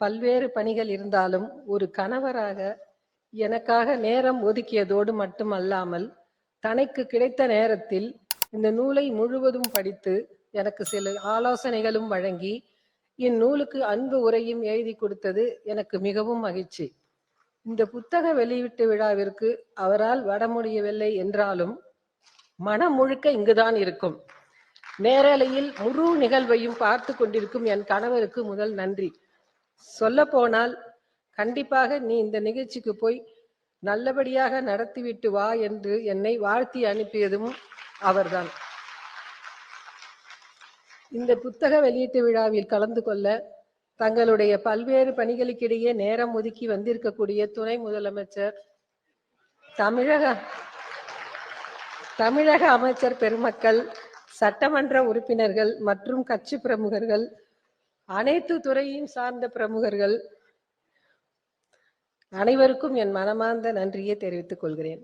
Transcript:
பல்வேறு பணிகள் இருந்தாலும் ஒரு கணவராக எனக்காக நேரம் ஒதுக்கியதோடு மட்டுமல்லாமல் தனக்கு கிடைத்த நேரத்தில் இந்த நூலை முழுவதும் படித்து எனக்கு சில ஆலோசனைகளும் வழங்கி இந்நூலுக்கு அன்பு உரையும் எழுதி கொடுத்தது எனக்கு மிகவும் மகிழ்ச்சி. இந்த புத்தக வெளியீட்டு விழாவிற்கு அவரால் வர முடியவில்லை என்றாலும் மனம் முழுக்க இங்குதான் இருக்கும். நேரலையில் முழு நிகழ்வையும் பார்த்து கொண்டிருக்கும் என் கணவருக்கு முதல் நன்றி. சொல்ல போனால் கண்டிப்பாக நீ இந்த நிகழ்ச்சிக்கு போய் நல்லபடியாக நடத்திவிட்டு வா என்று என்னை வாழ்த்தி அனுப்பியதும் அவர்தான். இந்த புத்தக வெளியீட்டு விழாவில் கலந்து கொள்ள தங்களுடைய பல்வேறு பணிகளுக்கிடையே நேரம் ஒதுக்கி வந்திருக்கக்கூடிய துணை முதலமைச்சர் தமிழக தமிழக அமைச்சர் பெருமக்கள் சட்டமன்ற உறுப்பினர்கள் மற்றும் கட்சி பிரமுகர்கள் அனைத்து துறையும் சார்ந்த பிரமுகர்கள் அனைவருக்கும் என் மனமார்ந்த நன்றியை தெரிவித்துக் கொள்கிறேன்.